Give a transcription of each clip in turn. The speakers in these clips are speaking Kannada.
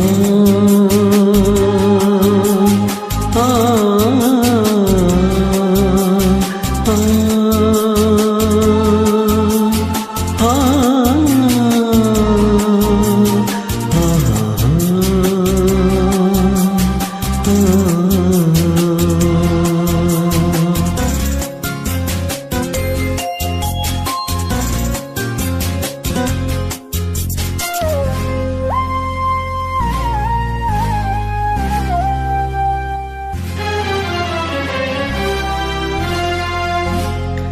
ಆ,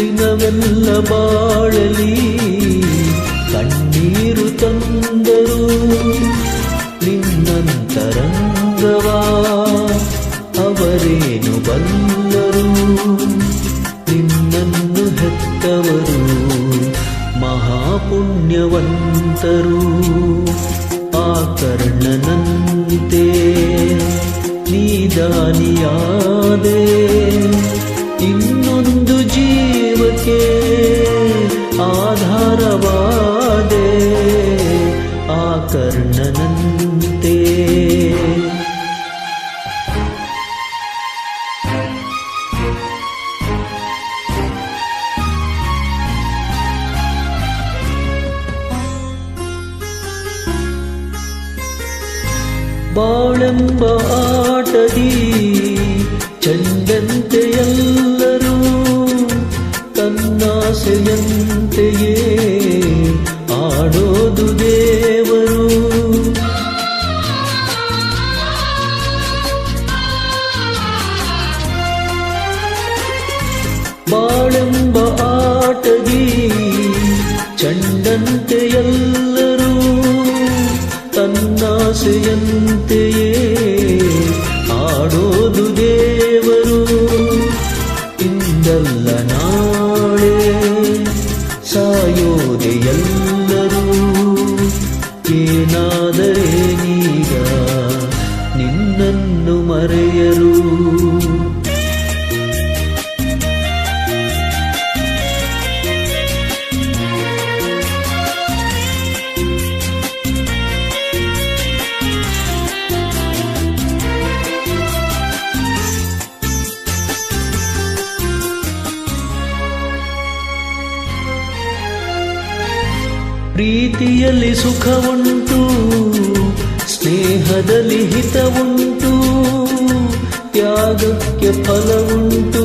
ದಿನವೆಲ್ಲ ಬಾಳಲಿ ಕಣ್ಣೀರು ತಂದರು. ನಿನ್ನಂತರಂಗವಾ ಅವರೇನು ಬಲ್ಲರು ನಿನ್ನನ್ನು ಹೆತ್ತವರು ಮಹಾಪುಣ್ಯವಂತರು. ಆ ಕರ್ಣನಂತೆ ನೀದಾನಿಯಾದೆ ಕರ್ಣನಂತೆ ಬಾಳೆಂಬ ಆಟದಿ ಚಂದಂತೆ ಎಲ್ಲರೂ ತನ್ನಾಸೆಯಂತೆಯೇ ಬಾಳೆಂಬ ಆಟದಿ ಚಂಡಂತೆ ಎಲ್ಲರೂ ತನ್ನಾಸೆಯಂತೆಯೇ ಆಡೋದು ದೇವರು. ಇಂದಲ್ಲ ನಾಳೆ ಸಾಯೋದೆ ಪ್ರೀತಿಯಲ್ಲಿ ಸುಖವುಂಟು ಸ್ನೇಹದಲ್ಲಿ ಹಿತವುಂಟು ತ್ಯಾಗಕ್ಕೆ ಫಲವುಂಟು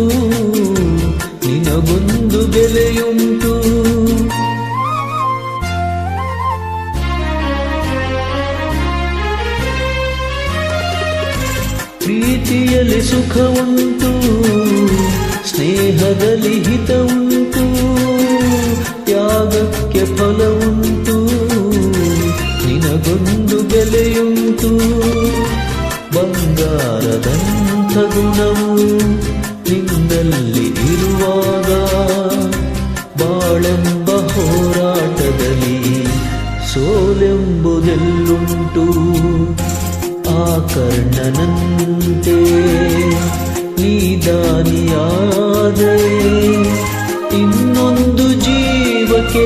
ನಿನಗೊಂದು ಬೆಲೆಯುಂಟು. ಪ್ರೀತಿಯಲ್ಲಿ ಸುಖವುಂಟು ಸ್ನೇಹದಲ್ಲಿ ಹಿತವುಂಟು. ಫಲವುಂಟು ನಿನಗೊಂದು ಬೆಲೆಯುಂಟು. ಬಂಗಾರದಂಥ ಗುಣವು ನಿನ್ನಲ್ಲಿ ಇರುವಾಗ ಬಾಳೆಂಬ ಹೋರಾಟದಲ್ಲಿ ಸೋಲೆಂಬುದೆಲ್ಲುಂಟು. ಆ ಕರ್ಣನಂತೆ ನೀದಾನಿಯಾದೆ ಇನ್ನೊಂದು ಜೀವಕ್ಕೆ.